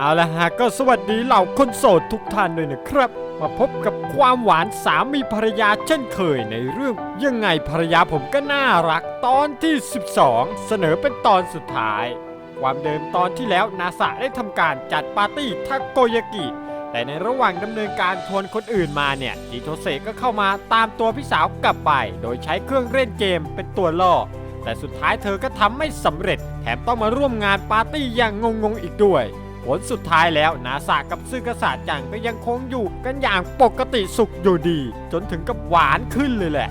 เอาละฮะก็สวัสดีเหล่าคนโสดทุกท่านด้วยนะครับ มาพบกับความหวานสามีภรรยาเช่นเคยในเรื่องยังไงภรรยาผมก็น่ารักตอนที่ 12 เสนอเป็นตอนสุดท้าย ความเดิมตอนที่แล้วนาซาได้ทำการจัดปาร์ตี้ทาโกยากิ แต่ในระหว่างดำเนินการทวนคนอื่นมาเนี่ยจิโทเซก็เข้ามาตามตัวพี่สาวกลับไป โดยใช้เครื่องเล่นเกมเป็นตัวล่อแต่สุดท้ายเธอก็ทำไม่สำเร็จ แถมต้องมาร่วมงานปาร์ตี้อย่างงงๆอีกด้วย ผลสุดท้ายแล้วนาซากับซึกษาจังก็ยังคงอยู่กันอย่างปกติสุขอยู่ดี จนถึงกับหวานขึ้นเลยแหละ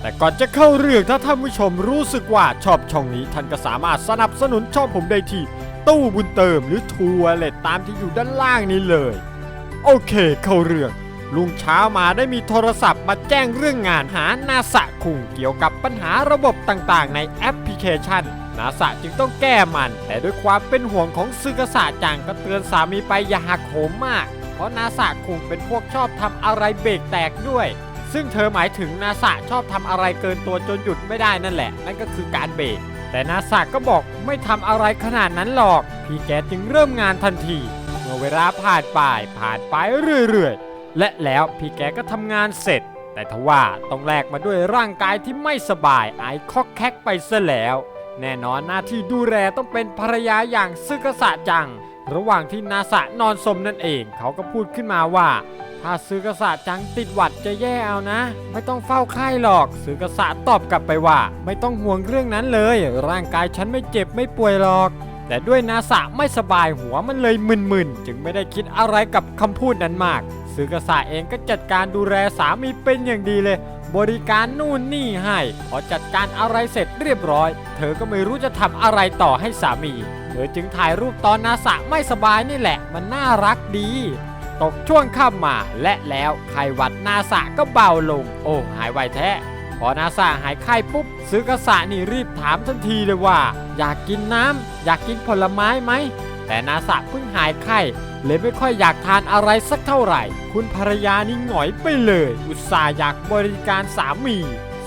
แต่ก่อนจะเข้าเรื่องถ้าท่านผู้ชมรู้สึกว่าชอบช่องนี้ ท่านก็สามารถสนับสนุนช่องผมได้ที่ตู้บุญเติมหรือทัวร์เลตตามที่อยู่ด้านล่างนี้เลย โอเคเข้าเรื่องลุงเช้ามาได้มีโทรศัพท์มาแจ้งเรื่องงานหานาสะคุงเกี่ยวกับปัญหาระบบต่างๆ ในแอปพลิเคชัน นาสะจึงต้องแก้มัน แต่ด้วยความเป็นห่วงของซึกษะจังก็เตือนสามีไปอย่าหักโหมมาก เพราะนาสะคงเป็นพวกชอบทำอะไรเบรกแตกด้วย ซึ่งเธอหมายถึงนาสะชอบทำอะไรเกินตัวจนหยุดไม่ได้นั่นแหละ นั่นก็คือการเบรกแต่นาสะก็บอกไม่ทำอะไรขนาดนั้นหรอก พี่แกจึงเริ่มงานทันที เมื่อเวลาผ่านไปผ่านไปเรื่อยๆ และแล้วพี่แกก็ทำงานเสร็จ แต่ทว่าต้องแลกมาด้วยร่างกายที่ไม่สบายไอคอกแคกไปซะแล้ว แน่นอนหน้าที่ดูแลต้องเป็นภรรยาอย่างซึกษะจัง ระหว่างที่นาสะนอนสมนั่นเอง เขาก็พูดขึ้นมาว่า ถ้าซื้อกษะจังติดหวัดจะแย่เอานะ ไม่ต้องเฝ้าไข้หรอกซื้อกษะตอบกลับไปว่า ไม่ต้องห่วงเรื่องนั้นเลย ร่างกายฉันไม่เจ็บไม่ป่วยหรอก แต่ด้วยนาสะไม่สบายหัวมันเลยมึนๆจึงไม่ได้คิดอะไรกับคำพูดนั้นมากซื้อกษะเองก็จัดการดูแลสามีเป็นอย่างดีเลย บริการนู่นนี่ให้พอจัดการอะไรเสร็จเรียบร้อย เธอก็ไม่รู้จะทำอะไรต่อให้สามี เธอจึงถ่ายรูปตอนนาสะไม่สบายนี่แหละ มันน่ารักดี ตกช่วงค่ำมาและแล้วไข้หวัดนาสะก็เบาลง โอ้หายไวแท้พอนาสะหายไข้ปุ๊บซื้อกษะนี่รีบถามทันทีเลยว่า อยากกินน้ำอยากกินผลไม้ไหม แต่นาสะเพิ่งหายไข้เลยไม่ค่อยอยากทานอะไรสักเท่าไหร่ คุณภรรยานี่หงอยไปเลย อุตส่าห์อยากบริการสามี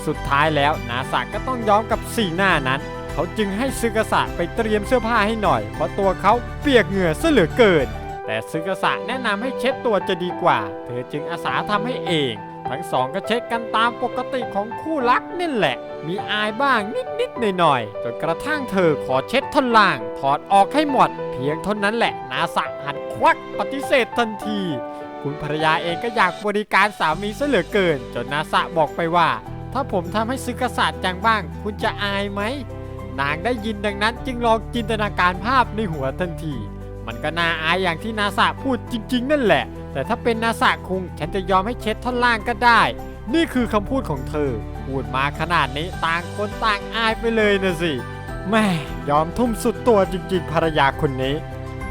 สุดท้ายแล้วนาสะก็ต้องยอมกับสีหน้านั้น เขาจึงให้ซึกษะไปเตรียมเสื้อผ้าให้หน่อย เพราะตัวเขาเปียกเหงื่อซะเหลือเกิน แต่ซึกษะแนะนำให้เช็ดตัวจะดีกว่า เธอจึงอาสาทำให้เอง ทั้งสองก็เช็ดกันตามปกติของคู่รักนี่แหละ มีอายบ้างนิดๆหน่อยๆจนกระทั่งเธอขอเช็ดท่อนล่างถอดออกให้หมด พียงเท่านั้นแหละนาสะหันควักปฏิเสธทันที คุณภรรยาเองก็อยากบริการสามีซะเหลือเกิน จนนาสะบอกไปว่า ถ้าผมทำให้ซึกษะจังบ้าง คุณจะอายไหมนางได้ยินดังนั้นจึงลองจินตนาการภาพในหัวทันที มันก็น่าอายอย่างที่นาสะพูดจริง ๆ นั่นแหละ แต่ถ้าเป็นนาสะคุงฉันจะยอมให้เช็ดท่อนล่างก็ได้ นี่คือคำพูดของเธอ พูดมาขนาดนี้ต่างคนต่างอายไปเลยนะสิ แม่ยอมทุ่มสุดตัวจริงๆภรรยาคนนี้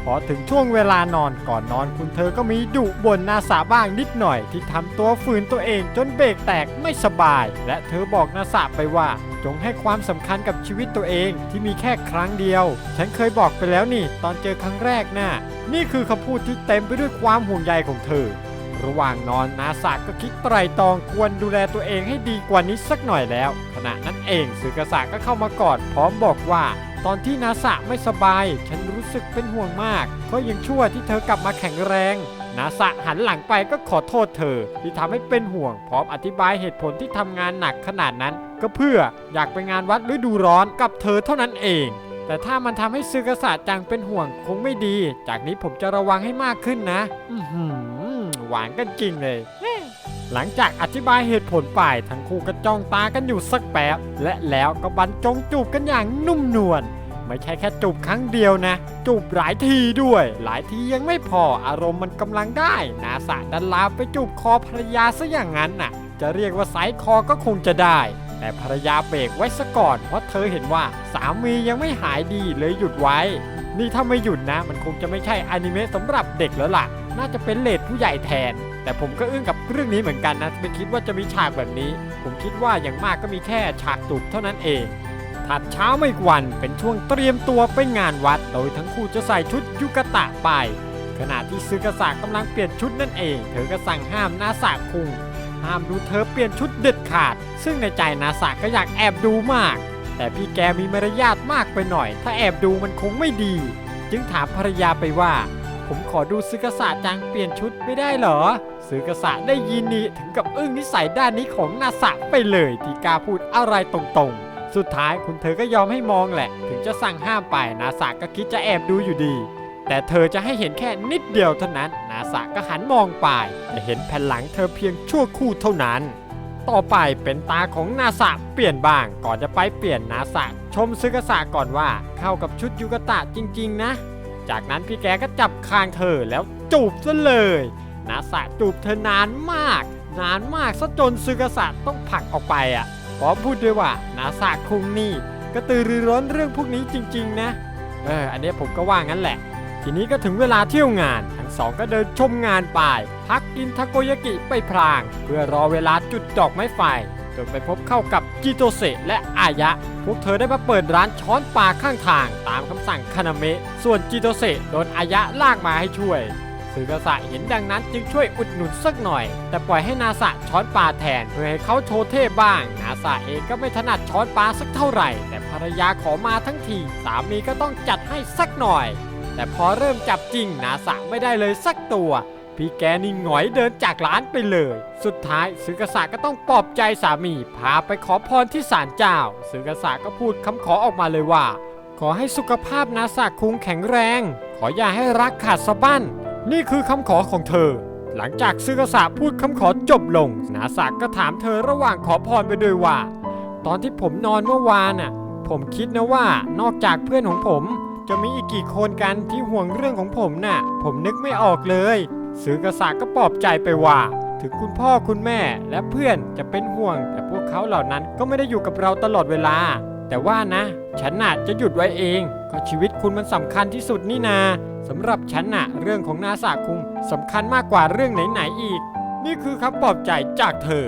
พอถึงช่วงเวลานอนก่อนนอนคุณเธอก็มีดุบ่นนาสาบ้างนิดหน่อยที่ทำตัวฝืนตัวเองจนเบรกแตกไม่สบาย และเธอบอกนาสาไปว่า จงให้ความสำคัญกับชีวิตตัวเองที่มีแค่ครั้งเดียว ฉันเคยบอกไปแล้วนี่ ตอนเจอครั้งแรกน่ะนี่คือคำพูดที่เต็มไปด้วยความห่วงใยของเธอ ระหว่างนอนนาสาก็คิดไตรตรองควรดูแลตัวเองให้ดีกว่านี้สักหน่อยแล้ว ขณะนั้นเองสือกษะก็เข้ามากอดพร้อมบอกว่า ตอนที่นาสะไม่สบาย ฉันรู้สึกเป็นห่วงมากก็ยังชั่วที่เธอกลับมาแข็งแรงนาสะหันหลังไปก็ขอโทษเธอ ที่ทำให้เป็นห่วง พร้อมอธิบายเหตุผลที่ทำงานหนักขนาดนั้น ก็เพื่ออยากไปงานวัดฤดูร้อนกับเธอเท่านั้นเอง แต่ถ้ามันทำให้ซึกษะจังเป็นห่วงคงไม่ดี จากนี้ผมจะระวังให้มากขึ้นนะ อือ หวานกันจริงเลย หลังจากอธิบายเหตุผลไปทั้งคู่ก็จ้องตากันอยู่สักแป๊บ และแล้วก็บรรจงจูบกันอย่างนุ่มนวลไม่ใช่แค่จูบครั้งเดียวนะ จูบหลายทีด้วย หลายทียังไม่พออารมณ์มันกำลังได้ นาสะดันลาไปจูบคอภรรยาซะอย่างนั้นน่ะ จะเรียกว่าไซส์คอก็คงจะได้ แต่ภรรยาเบรกไว้ซะก่อน เพราะเธอเห็นว่าสามียังไม่หายดีเลยหยุดไว้ นี่ถ้าไม่หยุดนะ มันคงจะไม่ใช่อนิเมะสำหรับเด็กแล้วล่ะ น่าจะเป็นเลดผู้ใหญ่แทน แต่ผมก็อึ้งกับเรื่องนี้เหมือนกันนะไม่คิดว่าจะมีฉากแบบนี้ ผมคิดว่าอย่างมากก็มีแค่ฉากจูบเท่านั้นเองถัดเช้าไม่กี่วันเป็นช่วงเตรียมตัวไปงานวัด โดยทั้งคู่จะใส่ชุดยุกตะไป ขณะที่ซึกษะกำลังเปลี่ยนชุดนั่นเอง เธอก็สั่งห้ามนาสะคุงห้ามดูเธอเปลี่ยนชุดเด็ดขาด ซึ่งในใจนาสะก็อยากแอบดูมาก แต่พี่แกมีมารยาทมากไปหน่อย ถ้าแอบดูมันคงไม่ดี จึงถามภรรยาไปว่า ผมขอดูซึกษะจังเปลี่ยนชุดไม่ได้เหรอซึกษะได้ยินนี้ถึงกับอึ้งนิสัยด้านนี้ของนาสะไปเลยที่กล้าพูดอะไรตรงๆ สุดท้ายคุณเธอก็ยอมให้มองแหละ ถึงจะสั่งห้ามไปนาสะก็คิดจะแอบดูอยู่ดี แต่เธอจะให้เห็นแค่นิดเดียวเท่านั้น นาสะก็หันมองไปแต่เห็นแผ่นหลังเธอเพียงชั่วครู่เท่านั้นต่อไปเป็นตาของนาสะเปลี่ยนบ้าง ก่อนจะไปเปลี่ยนนาสะชมซึกษะก่อนว่าเข้ากับชุดยูกะตะจริง ๆ นะ จากนั้นพี่แกก็จับคางเธอแล้วจูบซะเลยนาสะจูบเธอนานมาก นานมากซะจนซึกษะต้องผลักออกไปอะพร้อมพูดด้วยว่านาสะคุงนี่กระตือรือร้นเรื่องพวกนี้จริง ๆ นะ เออ อันนี้ผมก็ว่างั้นแหละ ทีนี้ก็ถึงเวลาเที่ยวงาน ทั้งสองก็เดินชมงานไป พักกินทาโกยากิไปพลาง เพื่อรอเวลาจุดดอกไม้ไฟ จนไปพบเข้ากับจิโตเซและอายะ พวกเธอได้มาเปิดร้านช้อนปลาข้างทางตามคำสั่งคานาเมะ ส่วนจิโตเซโดนอายะลากมาให้ช่วยซึกาสะเห็นดังนั้นจึงช่วยอุดหนุนสักหน่อย แต่ปล่อยให้นาสะช้อนปลาแทนเพื่อให้เขาโชว์เท่บ้าง นาสะเองก็ไม่ถนัดช้อนปลาสักเท่าไหร่ แต่ภรรยาขอมาทั้งทีสามีก็ต้องจัดให้สักหน่อย แต่พอเริ่มจับจริงนาสะไม่ได้เลยสักตัว พี่แกนี่หงอยเดินจากร้านไปเลย สุดท้ายซึกษะก็ต้องปลอบใจสามี พาไปขอพรที่ศาลเจ้าซึกษะก็พูดคำขอออกมาเลยว่า ขอให้สุขภาพนาสะคุงแข็งแรง ขออย่าให้รักขาดสะบั้น นี่คือคำขอของเธอ หลังจากซึกษะพูดคำขอจบลง นาสะก็ถามเธอระหว่างขอพรไปด้วยว่า ตอนที่ผมนอนเมื่อวานน่ะ ผมคิดนะว่านอกจากเพื่อนของผม จะมีอีกกี่คนกันที่ห่วงเรื่องของผมน่ะ ผมนึกไม่ออกเลย ซื้อกษะก็ปลอบใจไปว่า ถึงคุณพ่อคุณแม่และเพื่อนจะเป็นห่วง แต่พวกเขาเหล่านั้นก็ไม่ได้อยู่กับเราตลอดเวลา แต่ว่านะ ฉันน่ะจะหยุดไว้เอง ก็ชีวิตคุณมันสำคัญที่สุดนี่นาสำหรับฉันน่ะ เรื่องของนาสาคุงสำคัญมากกว่าเรื่องไหนๆอีก นี่คือคำปลอบใจจากเธอ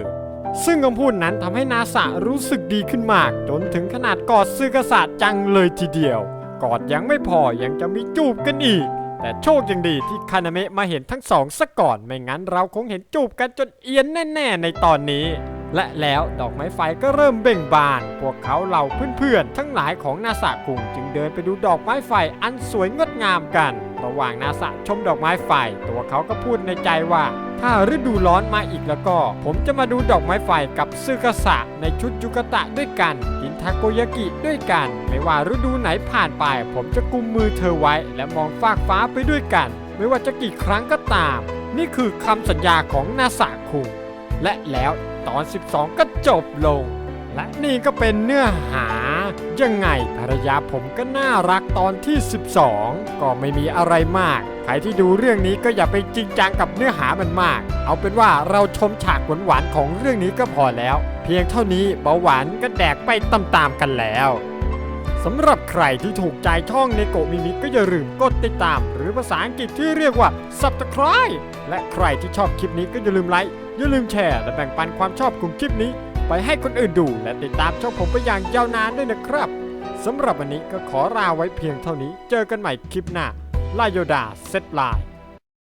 ซึ่งคำพูดนั้นทำให้นาสะรู้สึกดีขึ้นมาก จนถึงขนาดกอดซึกษะจังเลยทีเดียว กอดยังไม่พอยังจะมีจูบกันอีก แต่โชคยังดีที่คานาเมะมาเห็นทั้งสองซะก่อน ไม่งั้นเราคงเห็นจูบกันจนเอียนแน่ ๆ ในตอนนี้ และแล้วดอกไม้ไฟก็เริ่มเบ่งบาน พวกเขาเหล่าเพื่อนๆ ทั้งหลายของนาสะกุงจึงเดินไปดูดอกไม้ไฟอันสวยงดงามกัน ระหว่างนาสะชมดอกไม้ไฟ ตัวเขาก็พูดในใจว่า ถ้าฤดูร้อนมาอีกแล้วก็ ผมจะมาดูดอกไม้ไฟกับซึกษะในชุดยุกตะด้วยกัน กินทาโกยากิด้วยกัน ไม่ว่าฤดูไหนผ่านไป ผมจะกุมมือเธอไว้ และมองฟากฟ้าไปด้วยกัน ไม่ว่าจะกี่ครั้งก็ตาม นี่คือคำสัญญาของนาสะคุงและแล้ว ตอน 12 ก็จบลง และนี่ก็เป็นเนื้อหา ยังไงภรรยาผมก็น่ารักตอนที่ 12 ก็ไม่มีอะไรมาก ใครที่ดูเรื่องนี้ก็อย่าไปจริงจังกับเนื้อหามันมาก เอาเป็นว่าเราชมฉากหวานๆของเรื่องนี้ก็พอแล้ว เพียงเท่านี้เบาหวานก็แดกไปตามๆกันแล้วสำหรับใครที่ถูกใจช่องในโกมิมิก็อย่าลืมกดติดตาม หรือภาษาอังกฤษที่เรียกว่า subscribe และใครที่ชอบคลิปนี้ก็อย่าลืมไลค์ อย่าลืมแชร์และแบ่งปันความชอบกลุ่มคลิปนี้ ไปให้คนอื่นดู และติดตามช่องผมไปอย่างยาวนานด้วยนะครับสำหรับวันนี้ก็ขอลาไว้เพียงเท่านี้ เจอกันใหม่คลิปหน้าลาโยดาเซตไลน์